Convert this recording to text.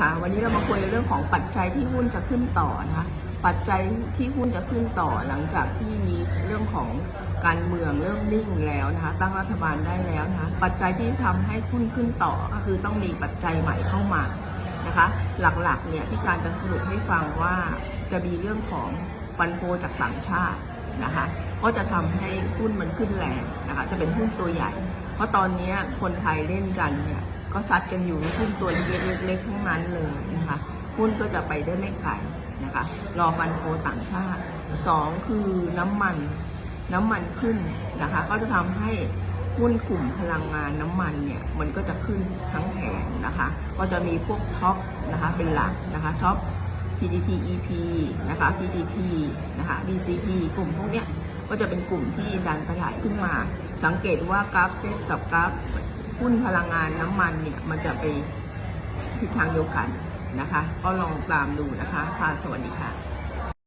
ค่ะ วันนี้เรามาคุยเรื่องของปัจจัยที่หุ้นจะขึ้นต่อนะคะ ปัจจัยที่หุ้นจะขึ้นต่อหลังจากที่มีเรื่องของการเมืองเริ่มนิ่งแล้วนะคะ ตั้งรัฐบาลได้แล้วนะคะ ปัจจัยที่ทำให้หุ้นขึ้นต่อก็คือต้องมีปัจจัยใหม่เข้ามานะคะ หลักๆเนี่ยพี่การจะสรุปให้ฟังว่าจะมีเรื่องของฟันโฟจากต่างชาตินะคะก็จะทำให้หุ้นมันขึ้นแรงนะคะ จะเป็นหุ้นตัวใหญ่ เพราะตอนนี้คนไทยเล่นกันเนี่ย ก็ซัดกันอยู่หุ้นตัวเล็กๆทั้งนั้นเลยนะคะหุ้นก็จะไปได้ไม่ไกลนะคะรอฟันโฟต่างชาติสองคือน้ำมันน้ำมันขึ้นนะคะก็จะทำให้หุ้นกลุ่มพลังงานน้ำมันเนี่ยมันก็จะขึ้นทั้งแผงนะคะ ก็จะมีพวกท็อปนะคะเป็นหลักนะคะท็อป PTT EP นะคะ PTT นะคะ DCP กลุ่มพวกเนี้ยก็จะเป็นกลุ่มที่ดันตลาดขึ้นมา สังเกตว่ากราฟเซตกับกราฟ หุ้นพลังงานน้ำมันเนี่ยมันจะไปทิศทางเดียวกันนะคะ ก็ลองตามดูนะคะค่ะสวัสดีค่ะ